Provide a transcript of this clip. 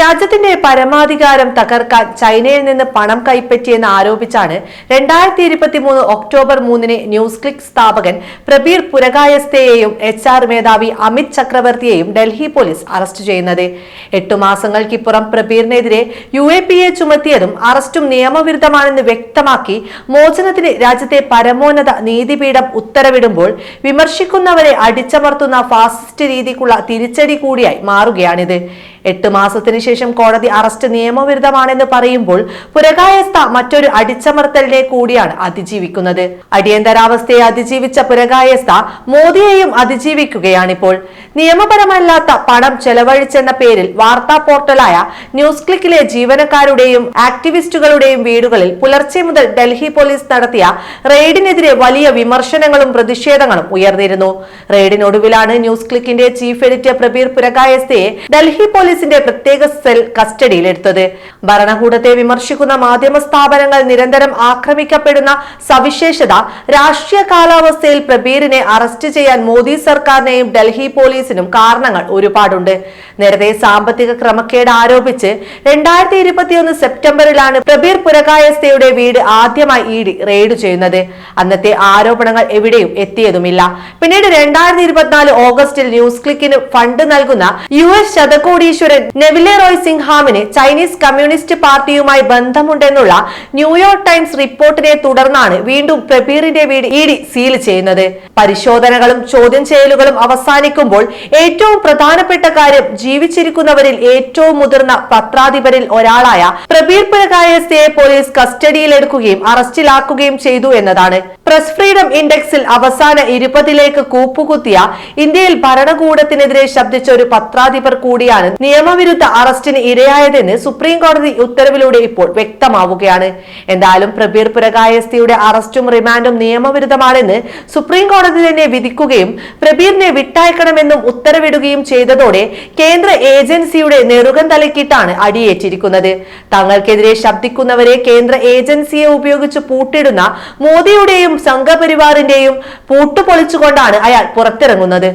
രാജ്യത്തിന്റെ പരമാധികാരം തകർക്കാൻ ചൈനയിൽ നിന്ന് പണം കൈപ്പറ്റിയെന്ന് ആരോപിച്ചാണ് രണ്ടായിരത്തി ഇരുപത്തി മൂന്ന് ഒക്ടോബർ മൂന്നിന് ന്യൂസ് ക്ലിക്ക് സ്ഥാപകൻ പ്രബീർ പുരകായസ്തയെയും എച്ച് ആർ മേധാവി അമിത് ചക്രവർത്തിയെയും ഡൽഹി പോലീസ് അറസ്റ്റ് ചെയ്യുന്നത്. എട്ടു മാസങ്ങൾക്കിപ്പുറം പ്രബീറിനെതിരെ യു എ പി എ ചുമത്തിയതും അറസ്റ്റും നിയമവിരുദ്ധമാണെന്ന് വ്യക്തമാക്കി മോചനത്തിന് രാജ്യത്തെ പരമോന്നത നീതിപീഠം ഉത്തരവിടുമ്പോൾ വിമർശിക്കുന്നവരെ അടിച്ചമർത്തുന്ന ഫാസിസ്റ്റ് രീതിക്കുള്ള തിരിച്ചടി കൂടിയായി മാറുകയാണിത്. എട്ട് മാസത്തിന് ശേഷം കോടതി അറസ്റ്റ് നിയമവിരുദ്ധമാണെന്ന് പറയുമ്പോൾ പുരകായസ്ഥ മറ്റൊരു അടിച്ചമർത്തലിനെ കൂടിയാണ് അതിജീവിക്കുന്നത്. അടിയന്തരാവസ്ഥയെ അതിജീവിച്ച പുരകായസ്ഥ മോദിയെയും അതിജീവിക്കുകയാണിപ്പോൾ. നിയമപരമല്ലാത്ത പണം ചെലവഴിച്ചെന്ന പേരിൽ വാർത്താ പോർട്ടലായ ന്യൂസ് ക്ലിക്കിലെ ജീവനക്കാരുടെയും ആക്ടിവിസ്റ്റുകളുടെയും വീടുകളിൽ പുലർച്ചെ മുതൽ ഡൽഹി പോലീസ് നടത്തിയ റെയ്ഡിനെതിരെ വലിയ വിമർശനങ്ങളും പ്രതിഷേധങ്ങളും ഉയർന്നിരുന്നു. റെയ്ഡിനൊടുവിലാണ് ന്യൂസ് ക്ലിക്കിന്റെ ചീഫ് എഡിറ്റർ പ്രബീർ പുരകായസ്ഥയെ ഡൽഹി പോലീസിന്റെ പ്രത്യേക സെൽ കസ്റ്റഡിയിലെടുത്തത്. ഭരണകൂടത്തെ വിമർശിക്കുന്ന മാധ്യമ സ്ഥാപനങ്ങൾ നിരന്തരം ആക്രമിക്കപ്പെടുന്ന സവിശേഷത രാഷ്ട്രീയ കാലാവസ്ഥയിൽ പ്രബീറിനെ അറസ്റ്റ് ചെയ്യാൻ മോദി സർക്കാരിനെയും ഡൽഹി പോലീസിനും കാരണങ്ങൾ ഒരുപാടുണ്ട്. നേരത്തെ സാമ്പത്തിക ക്രമക്കേട് ആരോപിച്ച് രണ്ടായിരത്തി ഇരുപത്തിയൊന്ന് സെപ്റ്റംബറിലാണ് പ്രബീർ പുരകായസ്ഥയുടെ വീട് ആദ്യമായി ഇ ഡി റെയ്ഡ് ചെയ്യുന്നത്. അന്നത്തെ ആരോപണങ്ങൾ എവിടെയും എത്തിയതുമില്ല. പിന്നീട് രണ്ടായിരത്തി ഇരുപത്തിനാല് ഓഗസ്റ്റിൽ ന്യൂസ് ക്ലിക്കിന് ഫണ്ട് നൽകുന്ന യു എസ് ശതകോടീശ്വരൻ നെവിലെ റോയ് സിംഹാമിന് ചൈനീസ് കമ്മ്യൂണിസ്റ്റ് പാർട്ടിയുമായി ബന്ധമുണ്ടെന്നുള്ള ന്യൂയോർക്ക് ടൈംസ് റിപ്പോർട്ടിനെ തുടർന്നാണ് വീണ്ടും പ്രബീറിന്റെ വീട് ഇഡി സീൽ ചെയ്യുന്നത്. പരിശോധനകളും ചോദ്യം ചെയ്യലുകളും അവസാനിക്കുമ്പോൾ ഏറ്റവും പ്രധാനപ്പെട്ട കാര്യം ജീവിച്ചിരിക്കുന്നവരിൽ ഏറ്റവും മുതിർന്ന പത്രാധിപരിൽ ഒരാളായ പ്രബീർ പുരകായസ്തയെ പോലീസ് കസ്റ്റഡിയിലെടുക്കുകയും അറസ്റ്റിലാക്കുകയും ചെയ്തു എന്നതാണ്. പ്രസ് ഫ്രീഡം ഇൻഡെക്സിൽ അവസാന ഇരുപതിലേക്ക് കൂപ്പുകുത്തിയ ഇന്ത്യയിൽ ഭരണകൂടത്തിനെതിരെ ശബ്ദിച്ച ഒരു പത്രാധിപർ കൂടിയാണ് നിയമവിരുദ്ധ അറസ്റ്റിന് ഇരയായതെന്ന് സുപ്രീം കോടതി ഉത്തരവിലൂടെ ഇപ്പോൾ വ്യക്തമാവുകയാണ്. എന്തായാലും പ്രബീർ പുരകായസ്ഥിയുടെ അറസ്റ്റും റിമാൻഡും നിയമവിരുദ്ധമാണെന്ന് സുപ്രീം കോടതി തന്നെ വിധിക്കുകയും പ്രബീറിനെ വിട്ടയക്കണമെന്നും ഉത്തരവിടുകയും ചെയ്തതോടെ കേന്ദ്ര ഏജൻസിയുടെ നെറുകം തലക്കിട്ടാണ് അടിയേറ്റിരിക്കുന്നത്. തങ്ങൾക്കെതിരെ ശബ്ദിക്കുന്നവരെ കേന്ദ്ര ഏജൻസിയെ ഉപയോഗിച്ച് പൂട്ടിടുന്ന മോദിയുടെയും സംഘപരിവാറിന്റെയും പൂട്ടുപൊളിച്ചുകൊണ്ടാണ് അയാൾ പുറത്തിറങ്ങുന്നത്.